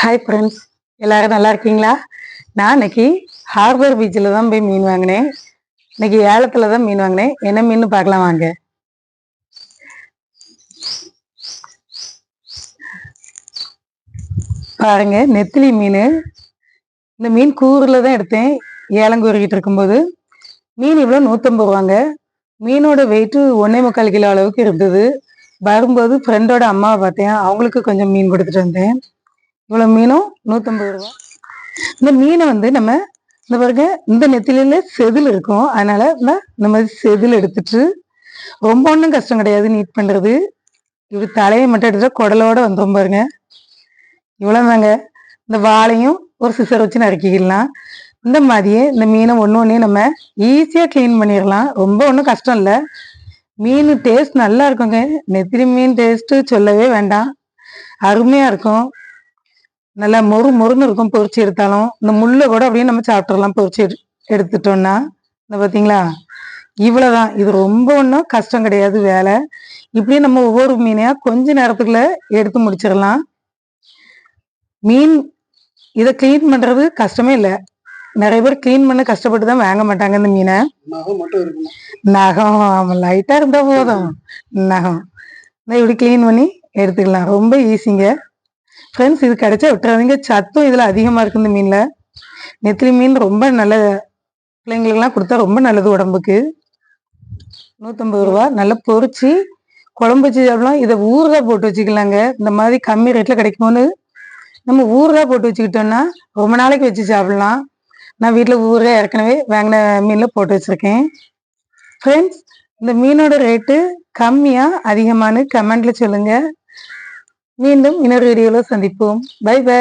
Hi friends எல்லாரும் நல்லா இருக்கீங்களா? நான் இன்னைக்கு ஹார்பர் பீச்சில் தான் போய் மீன் வாங்கினேன். இன்னைக்கு ஏலத்தில் தான் மீன் வாங்கினேன். என்ன மீன் பார்க்கலாம் வாங்க. பாருங்க நெத்திலி மீன். இந்த மீன் கூரில் தான் எடுத்தேன். ஏலம் கூறிக்கிட்டு இருக்கும்போது. மீன் இவ்வளோ நூற்றம்பது ரூபாங்க. மீனோட வெயிட்டு ஒன்றே முக்கால் கிலோ அளவுக்கு இருந்தது. வரும்போது ஃப்ரெண்டோட அம்மாவை பார்த்தேன். அவங்களுக்கு கொஞ்சம் மீன் கொடுத்துட்டு வந்தேன். இவ்வளோ மீனும் நூற்றம்பது ரூபா. இந்த மீனை வந்து நம்ம இந்த பாருங்க இந்த நெத்திலையில செதில் இருக்கும். அதனால இந்த இந்த மாதிரி செதில் எடுத்துட்டு ரொம்ப ஒன்றும் கஷ்டம் கிடையாது நீட் பண்ணுறது இப்படி தலையை மட்டும் எடுத்துட்டு குடலோட வந்தோம் பாருங்க. இவ்வளோதாங்க இந்த வாழையும் ஒரு சிசர் வச்சு நறுக்கிக்கலாம். இந்த மாதிரியே இந்த மீனை ஒன்று ஒன்றே நம்ம ஈஸியாக க்ளீன் பண்ணிடலாம். ரொம்ப ஒன்றும் கஷ்டம் இல்லை. மீன் டேஸ்ட் நல்லா இருக்குங்க. நெத்திலி மீன் டேஸ்ட்டு சொல்லவே வேண்டாம். அருமையாக இருக்கும். நல்லா மொறு மொறுன்னு இருக்கும் பொரிச்சு எடுத்தாலும். இந்த முள்ளை கூட அப்படியே நம்ம சாப்பிட்றலாம் பொரிச்சு எடு எடுத்துட்டோம்னா. இந்த பார்த்தீங்களா இவ்வளோதான் இது ரொம்ப ஒன்றும் கஷ்டம் கிடையாது வேலை. இப்படியே நம்ம ஒவ்வொரு மீனையா கொஞ்ச நேரத்துக்குள்ள எடுத்து முடிச்சிடலாம். மீன் இதை க்ளீன் பண்றது கஷ்டமே இல்லை. நிறைய பேர் க்ளீன் பண்ண கஷ்டப்பட்டு தான் வாங்க மாட்டாங்க இந்த மீனை. நகம் மட்டும் இருக்கணும். நகம் லைட்டா இருந்தா போதும். நகம். இந்த இப்படி க்ளீன் பண்ணி எடுத்துக்கலாம். ரொம்ப ஈஸிங்க ஃப்ரெண்ட்ஸ் இது கிடைச்சா விட்டுறாதீங்க. சத்தும் இதில் அதிகமாக இருக்குது இந்த மீனில். நெத்திலி மீன் ரொம்ப நல்ல பிள்ளைங்களுக்கெல்லாம் கொடுத்தா ரொம்ப நல்லது உடம்புக்கு. நூற்றம்பது ரூபா. நல்லா பொறிச்சு குழம்பு வச்சு சாப்பிடலாம். இதை ஊறுகாய் போட்டு வச்சுக்கலாங்க. இந்த மாதிரி கம்மி ரேட்டில் கிடைக்குமோன்னு நம்ம ஊறுகாய் போட்டு வச்சுக்கிட்டோம்னா ரொம்ப நாளைக்கு வச்சு சாப்பிடலாம். நான் வீட்டில் ஊறுகாய் ஏற்கனவே வாங்கின மீனில் போட்டு வச்சுருக்கேன். ஃப்ரெண்ட்ஸ் இந்த மீனோட ரேட்டு கம்மியாக அதிகமானு கமெண்டில் சொல்லுங்கள் மீண்டும் இன்னொரு வீடியோல சந்திப்போம். By by